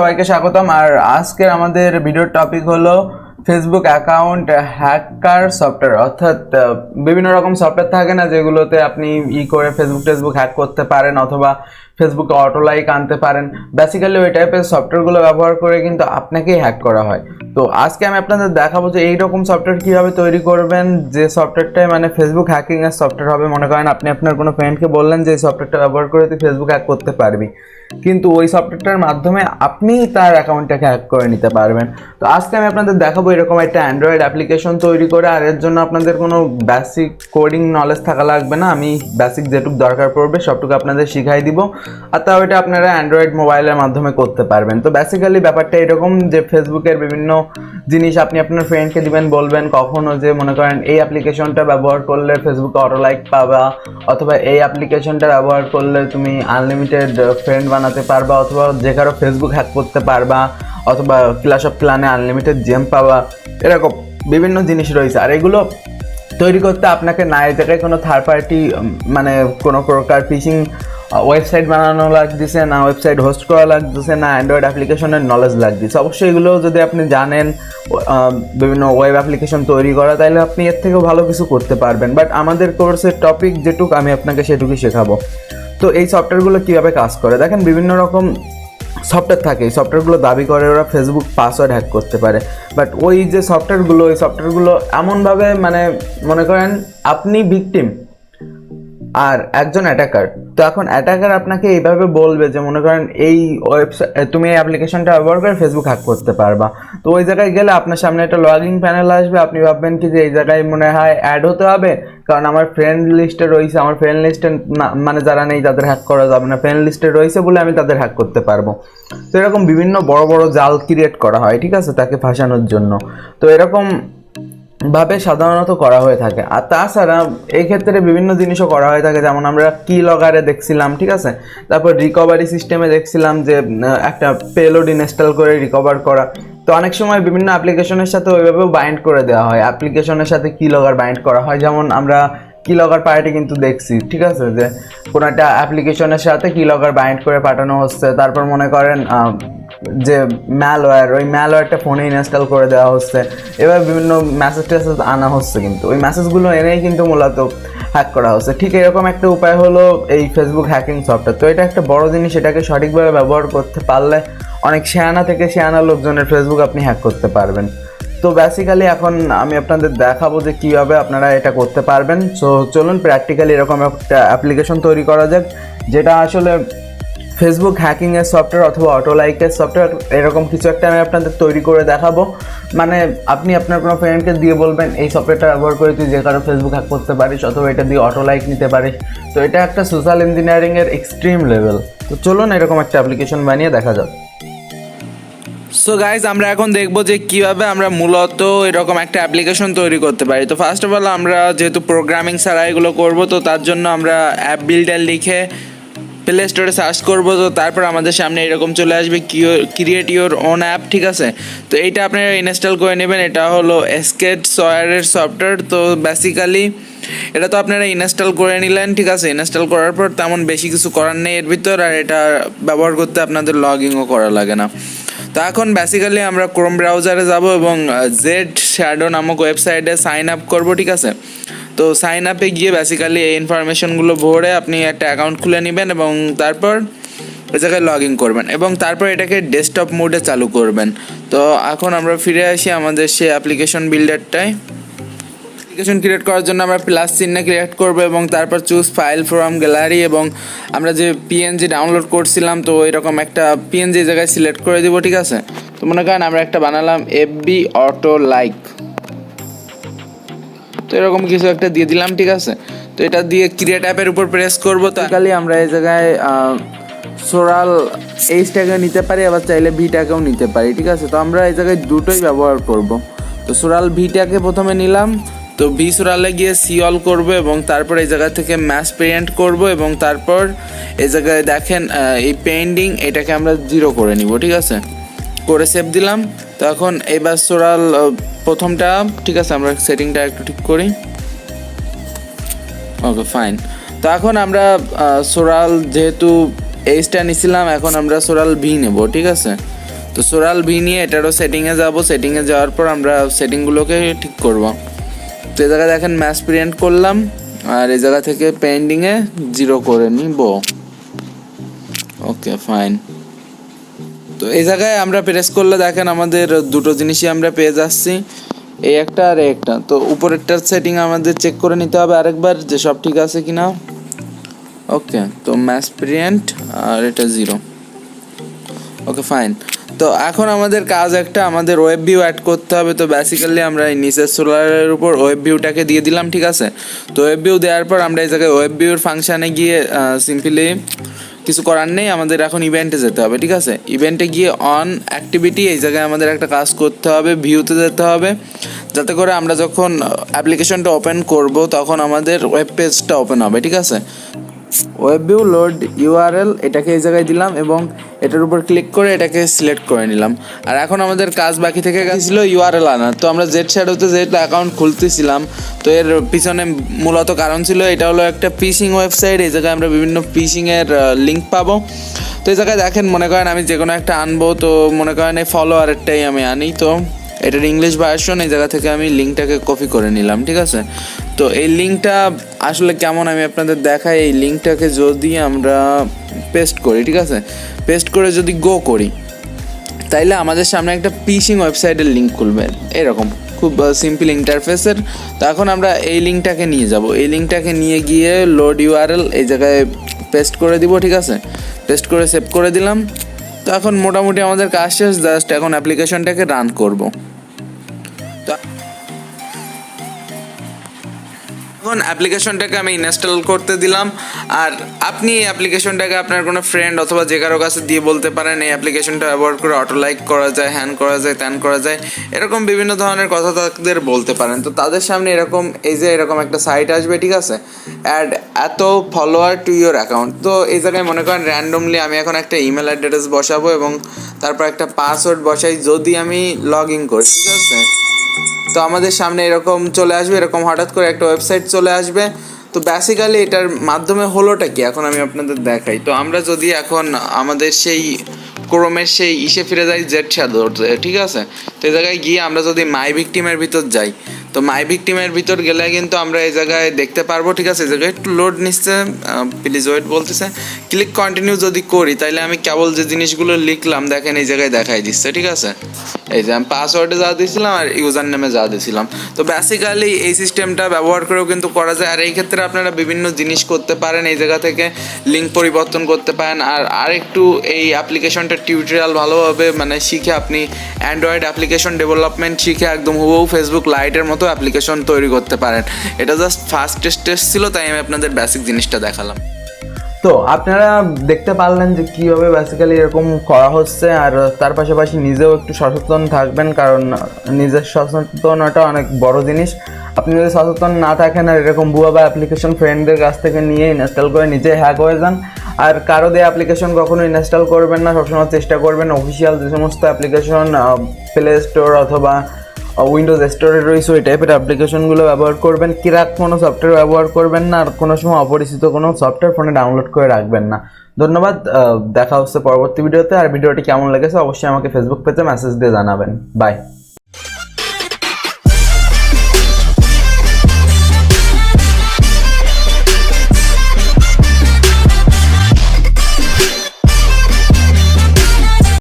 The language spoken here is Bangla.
সবাইকে স্বাগতম। আর আজকের আমাদের ভিডিওর টপিক হলো ফেসবুক অ্যাকাউন্ট হ্যাকার সফটওয়্যার অর্থাৎ বিভিন্ন রকম সফটওয়্যার থাকে না যেগুলোতে আপনি ই করে ফেসবুক টেসবুক হ্যাক করতে পারেন অথবা ফেসবুকে অটো লাইক আনতে পারেন। বেসিক্যালি ওই টাইপের সফটওয়্যারগুলো ব্যবহার করে কিন্তু আপনাকেই হ্যাক করা হয়। তো আজকে আমি আপনাদের দেখাবো যে এইরকম সফটওয়্যার কীভাবে তৈরি করবেন, যে সফটওয়্যারটাই মানে ফেসবুক হ্যাকিং এর সফটওয়্যার হবে। মনে করেন আপনি আপনার কোনো ফ্রেন্ডকে বললেন যে এই সফটওয়্যারটা ব্যবহার করে তুই ফেসবুক হ্যাক করতে পারবি। কিন্তু ওই সফটওয়্যারটার মাধ্যমে আপনি তার অ্যাকাউন্টটাকে হ্যাক করে নিতে পারবেন। তো আজকে আমি আপনাদের দেখাবো এরকম একটা অ্যান্ড্রয়েড অ্যাপ্লিকেশন তৈরি করে, আর এর জন্য আপনাদের কোনো বেসিক কোডিং নলেজ থাকা লাগবে না। আমি বেসিক যেটুকু দরকার পড়বে, সবটুকু আপনাদের শিখাই দিব। আর তাও এটা আপনারা অ্যান্ড্রয়েড মোবাইলের মাধ্যমে করতে পারবেন। তো বেসিক্যালি ব্যাপারটা এরকম যে ফেসবুকের বিভিন্ন জিনিস আপনি আপনার ফ্রেন্ডকে দিবেন, বলবেন কখনো যে, মনে করেন এই অ্যাপ্লিকেশনটা ব্যবহার করলে ফেসবুকে অটো লাইক পাবা, অথবা এই অ্যাপ্লিকেশনটা ব্যবহার করলে তুমি আনলিমিটেড ফ্রেন্ড বানাতে পারবা অথবা যে কারও ফেসবুক হ্যাক করতে পারবা অথবা ক্লাস অফ ক্লানে আনলিমিটেড জেম পাবা। এরকম বিভিন্ন জিনিস রয়েছে। আর এগুলো তৈরি করতে আপনাকে না, এই জায়গায় কোনো থার্ড পার্টি মানে কোনো প্রকার ফিশিং ওয়েবসাইট বানানো লাগতেছে না ওয়েবসাইট হোস্ট করা লাগতেছে না অ্যান্ড্রয়েড অ্যাপ্লিকেশনের নলেজ লাগতেছে। অবশ্যই এগুলো যদি আপনি জানেন বিভিন্ন ওয়েব অ্যাপ্লিকেশন তৈরি করা, তাহলে আপনি এর থেকেও ভালো কিছু করতে পারবেন। বাট আমাদের কোর্সের টপিক যেটুকু, আমি আপনাকে সেটুকুই শেখাবো। তো এই সফটওয়্যারগুলো কীভাবে কাজ করে? দেখেন বিভিন্ন রকম সফটওয়্যার থাকে। এই সফটওয়্যারগুলো দাবি করে ওরা ফেসবুক পাসওয়ার্ড হ্যাক করতে পারে। বাট ওই যে সফটওয়্যারগুলো ওই সফটওয়্যারগুলো এমনভাবে মানে মনে করেন আপনি ভিকটিম আর একজন অ্যাটাকার তো এখন অ্যাটাকার আপনাকে এইভাবে বলবে যে, মনে করেন এই ওয়েবসাইট তুমি এই অ্যাপ্লিকেশনটা ব্যবহার করে ফেসবুক হ্যাক করতে পারবা। তো ওই জায়গায় গেলে আপনার সামনে একটা লগিং প্যানেল আসবে। আপনি ভাববেন কি যে, এই জায়গায় মনে হয় অ্যাড হতে হবে। কারণ আমার ফ্রেন্ড লিস্টে রয়েছে। আমার ফ্রেন্ড লিস্টে মানে যারা নেই, তাদের হ্যাক করা যাবে না। ফ্রেন্ড লিস্টে রয়েছে বলে আমি তাদের হ্যাক করতে পারব। তো এরকম বিভিন্ন বড় বড় জাল ক্রিয়েট করা হয়, ঠিক আছে? তাকে ফাঁসানোর জন্য। তো এরকম ভাবে সাধারণত করা হয়ে থাকে। আর তাছাড়া এই ক্ষেত্রে বিভিন্ন জিনিসও করা হয়ে থাকে, যেমন আমরা কি লগারে দেখছিলাম, ঠিক আছে? তারপর রিকভারি সিস্টেমে দেখছিলাম যে একটা পেলোড ইনস্টল করে রিকভার করা। তো অনেক সময় বিভিন্ন অ্যাপ্লিকেশনের সাথে ওইভাবেও বাইন্ড করে দেওয়া হয়। অ্যাপ্লিকেশনের সাথে কি লগার বাইন্ড করা হয়। যেমন আমরা কি লগার পার্টি কিন্তু দেখছি, ঠিক আছে? যে, কোনো একটা অ্যাপ্লিকেশনের সাথে কি লগার বাইন্ড করে পাঠানো হচ্ছে। তারপর মনে করেন যে ম্যালওয়্যার ওই ম্যালওয়্যারটা ফোনে ইনস্টল করে দেওয়া হচ্ছে। এবার বিভিন্ন মেসেজ টেসেজ আনা হচ্ছে কিন্তু। ওই মেসেজগুলো এনেই কিন্তু মূলত হ্যাক করা হচ্ছে। ঠিক এরকম একটা উপায় হলো এই ফেসবুক হ্যাকিং সফটওয়্যার তো এটা একটা বড় জিনিস, এটাকে সঠিকভাবে ব্যবহার করতে পারলে অনেক শেয়ানা থেকে শেয়ানা লোকজনের ফেসবুক আপনি হ্যাক করতে পারবেন। তো বেসিক্যালি এখন আমি আপনাদের দেখাবো যে কীভাবে আপনারা এটা করতে পারবেন। সো চলুন প্র্যাকটিক্যালি এরকম একটা অ্যাপ্লিকেশন তৈরি করা যাক, যেটা আসলে ফেসবুক হ্যাকিংয়ের সফটওয়্যার অথবা অটো লাইকের সফটওয়্যার এরকম কিছু একটা আমি আপনাদের তৈরি করে দেখাবো। মানে আপনি আপনার কোনো ফ্রেন্ডকে দিয়ে বলবেন, এই সফটওয়্যারটা ব্যবহার করে তুই যে কারও ফেসবুক হ্যাক করতে পারিস অথবা এটা দিয়ে অটো লাইক নিতে পারিস। তো এটা একটা সোশ্যাল ইঞ্জিনিয়ারিংয়ের এক্সট্রিম লেভেল তো চলুন এরকম একটা অ্যাপ্লিকেশন বানিয়ে দেখা যাক। সো গাইজ আমরা এখন দেখব যে কীভাবে আমরা মূলত এরকম একটা অ্যাপ্লিকেশন তৈরি করতে পারি। তো ফার্স্ট অফ অল আমরা যেহেতু প্রোগ্রামিং ছাড়া এগুলো করব, তো তার জন্য আমরা অ্যাপ বিল্ডার লিখে প্লে স্টোরে সার্চ করব, তো তারপর আমাদের সামনে এরকম চলে আসবে ক্রিয়েট ইউর ওন অ্যাপ ঠিক আছে? তো এইটা আপনারা ইনস্টল করে নেবেন, এটা হলো এসকেট সয়ারের সফটওয়্যার তো বেসিক্যালি এটা তো আপনারা ইনস্টল করে নিলেন, ঠিক আছে? ইনস্টল করার পর তেমন বেশি কিছু করার নেই এর ভিতর, আর এটা ব্যবহার করতে আপনাদের লগ ইনও করা লাগে না। তো এখন বেসিক্যালি আমরা ক্রোম ব্রাউজারে যাব এবং জেড শ্যাডো নামক ওয়েবসাইটে সাইন আপ করব, ঠিক আছে? তো সাইন আপে গিয়ে বেসিক্যালি এই ইনফরমেশনগুলো ভরে আপনি একটা অ্যাকাউন্ট খুলে নেবেন এবং তারপর ওই জায়গায় লগ ইন করবেন এবং তারপর এটাকে ডেস্কটপ মোডে চালু করবেন। তো এখন আমরা ফিরে আসি আমাদের সে অ্যাপ্লিকেশন বিল্ডারটায় অ্যাপ্লিকেশন ক্রিয়েট করার জন্য আমরা প্লাস চিহ্নে ক্রিয়েট করব এবং তারপর চুজ ফাইল ফ্রম গ্যালারি এবং আমরা যে পিএনজি ডাউনলোড করছিলাম, তো এরকম একটা পিএনজি জায়গায় সিলেক্ট করে দিব, ঠিক আছে? তো মনে করেন আমরা একটা বানালাম এফবি অটো লাইক তো এরকম কিছু একটা দিয়ে দিলাম, ঠিক আছে? তো এটা দিয়ে ক্রিয়েট অ্যাপের উপর প্রেস করব খালি আমরা এই জায়গায় সোরাল এইচটাকে নিতে পারি, আবার চাইলে ভিটাকেও নিতে পারি, ঠিক আছে? তো আমরা এই জায়গায় দুটোই ব্যবহার করব। তো সোরাল ভিটাকে প্রথমে নিলাম, তো ভি সোরালে গিয়ে সি অল করব এবং তারপর এই জায়গা থেকে ম্যাচ পেরেন্ট করব এবং তারপর এই জায়গায় দেখেন এই পেন্ডিং এটাকে আমরা জিরো করে নিব, ঠিক আছে? করে সেভ দিলাম। তো এখন এবার সোরাল প্রথমটা, ঠিক আছে, আমরা সেটিংটা একটু ঠিক করি। ওকে ফাইন তো এখন আমরা সোরাল যেহেতু এইচটা নিছিলাম, এখন আমরা সোরাল ভি নেব, ঠিক আছে? তো সোরাল ভি নিয়ে এটারও সেটিংয়ে যাব। সেটিংয়ে যাওয়ার পর আমরা সেটিংগুলোকে ঠিক করব। তো এ জায়গায় দেখেন ম্যাচ প্রিন্ট করলাম। আর এই জায়গা থেকে পেন্ডিংয়ে জিরো করে নিব। ওকে ফাইন তো এই জায়গায় আমরা প্রেস করলে দেখেন আমাদের দুটো জিনিসই আমরা পেয়ে যাচ্ছি। এই একটা আর একটা। তো উপরেরটার সেটিং আমাদের চেক করে নিতে হবে আরেকবার যে সব ঠিক আছে কি না ওকে তো ম্যাচ প্রিন্ট আর এটা জিরো ওকে ফাইন তো এখন আমাদের কাজ একটা, আমাদের ওয়েব ভিউ অ্যাড করতে হবে। তো বেসিক্যালি আমরা এই নিচের সোলারের উপর ওয়েব ভিউটাকে দিয়ে দিলাম, ঠিক আছে? তো ওয়েব ভিউ দেওয়ার পর আমরা এই জায়গায় ওয়েব ভিউর ফাংশানে গিয়ে সিম্পলি কিছু করার নেই, আমাদের এখন ইভেন্টে যেতে হবে, ঠিক আছে? ইভেন্টে গিয়ে অন অ্যাক্টিভিটি এই জায়গায় আমাদের একটা কাজ করতে হবে ভিউতে যেতে হবে, যাতে করে আমরা যখন অ্যাপ্লিকেশনটা ওপেন করব, তখন আমাদের ওয়েব পেজটা ওপেন হবে, ঠিক আছে? ওয়েব ভিউ লোড ইউআরএল, এটাকে এই জায়গায় দিলাম এবং এটার উপর ক্লিক করে এটাকে সিলেক্ট করে নিলাম। আর এখন আমাদের কাজ বাকি থেকে গেছিল ইউআরএল আনার তো আমরা জেড শ্যাডোতে যেহেতু অ্যাকাউন্ট খুলতেছিলাম। তো এর পিছনে মূলত কারণ ছিল এটা হলো একটা পিসিং ওয়েবসাইট এই জায়গায় আমরা বিভিন্ন পিসিংয়ের লিঙ্ক পাবো। তো এই জায়গায় দেখেন, মনে করেন আমি যে কোনো একটা আনব, তো মনে করেন এই ফলোয়ারেরটাই আমি আনি। তো এটার ইংলিশ ভার্সন এই জায়গা থেকে আমি লিঙ্কটাকে কপি করে নিলাম, ঠিক আছে? তো এই লিঙ্কটা আসলে কেমন আমি আপনাদের দেখাই, এই লিঙ্কটাকে যদি আমরা পেস্ট করি, ঠিক আছে? পেস্ট করে যদি গো করি, তাইলে আমাদের সামনে একটা পিসিং ওয়েবসাইটের লিঙ্ক খুলবে। এরকম, খুব সিম্পল ইন্টারফেসের তো এখন আমরা এই লিঙ্কটাকে নিয়ে যাব। এই লিঙ্কটাকে নিয়ে গিয়ে লোড ইউআরএল এই জায়গায় পেস্ট করে দিব, ঠিক আছে? পেস্ট করে সেভ করে দিলাম। তো এখন মোটামুটি আমাদের কাজ শেষ, জাস্ট এখন অ্যাপ্লিকেশনটাকে রান করব। তো এখন অ্যাপ্লিকেশনটাকে আমি ইনস্টল করতে দিলাম। আর আপনি এই অ্যাপ্লিকেশনটাকে আপনার কোনো ফ্রেন্ড অথবা যে কারও কাছে দিয়ে বলতে পারেন, এই অ্যাপ্লিকেশনটা ব্যবহার করে অটো লাইক করা যায় হ্যান করা যায় ত্যান করা যায়, এরকম বিভিন্ন ধরনের কথা তাদের বলতে পারেন। তো তাদের সামনে এরকম, এই যে এরকম একটা সাইট আসবে, ঠিক আছে? অ্যাড এত ফলোয়ার টু ইয়োর অ্যাকাউন্ট তো এই জায়গায় মনে করেন র্যান্ডমলি আমি এখন একটা ইমেল অ্যাড্রেস বসাবো এবং তারপর একটা পাসওয়ার্ড বসাই। যদি আমি লগ ইন করি, ঠিক আছে? তো আমাদের সামনে এরকম চলে আসবে, এরকম হঠাৎ করে একটা ওয়েবসাইট চলে আসবে। তো বেসিক্যালি এটার মাধ্যমে হলোটা কি? এখন আমি আপনাদের দেখাই। তো আমরা যদি এখন আমাদের সেই ক্রোমের সেই ইসে ফিরে যাই জেড শ্যাডোতে ঠিক আছে? তো এই জায়গায় গিয়ে আমরা যদি মাই ভিকটিমের ভিতর যাই তো মাই ভিকটিমের ভিতর গেলে কিন্তু আমরা এই জায়গায় দেখতে পারব, ঠিক আছে? এই জায়গায় একটু লোড নিচ্ছে প্লিজ ওয়েট বলতেছে। ক্লিক কন্টিনিউ যদি করি তাহলে আমি কেবল যে জিনিসগুলো লিখলাম, দেখেন এই জায়গায় দেখাই দিচ্ছে, ঠিক আছে? এই যে আমি পাসওয়ার্ডে যা দিয়েছিলাম আর ইউজার নেমে যা দিয়েছিলাম তো বেসিক্যালি এই সিস্টেমটা ব্যবহার করেও কিন্তু করা যায়। আর এই ক্ষেত্রে আপনারা বিভিন্ন জিনিস করতে পারেন, এই জায়গা থেকে লিঙ্ক পরিবর্তন করতে পারেন। আর আরেকটু এই অ্যাপ্লিকেশনটা টিউটোরিয়াল ভালোভাবে মানে শিখে আপনি অ্যান্ড্রয়েড অ্যাপ্লিকেশন ডেভেলপমেন্ট শিখে একদম হুবহু ফেসবুক লাইটের মতো অ্যাপ্লিকেশন তৈরি করতে পারেন। এটা জাস্ট ফার্স্ট টেস্ট ছিল, তাই আমি আপনাদের বেসিক জিনিসটা দেখালাম। তো আপনারা দেখতে পারলেন যে কীভাবে বেসিক্যালি এরকম করা হচ্ছে, আর তার পাশাপাশি নিজেও একটু সচেতন থাকবেন, কারণ নিজের সচেতনতা অনেক বড় জিনিস। আপনি যদি সচেতন না থাকেন, আর এরকম বুয়া বা অ্যাপ্লিকেশন ফ্রেন্ডদের কাছ থেকে নিয়ে ইনস্টল করে নিজে হ্যাক হয়ে যান। আর কারও দিয়ে অ্যাপ্লিকেশন কখনো ইনস্টল করবেন না, সবসময় চেষ্টা করবেন অফিসিয়াল যে সমস্ত অ্যাপ্লিকেশন প্লে স্টোর অথবা উইন্ডোজ স্টোরে রয়েছে ওই টাইপের অ্যাপ্লিকেশনগুলো ব্যবহার করবেন। কিরাক কোনো সফটওয়্যার ব্যবহার করবেন না, আর কোনো সময় অপরিচিত কোনো সফটওয়্যার ফোনে ডাউনলোড করে রাখবেন না। ধন্যবাদ দেখা হচ্ছে পরবর্তী ভিডিওতে আর ভিডিওটি কেমন লেগেছে অবশ্যই আমাকে ফেসবুক পেজে মেসেজ দিয়ে জানাবেন। বাই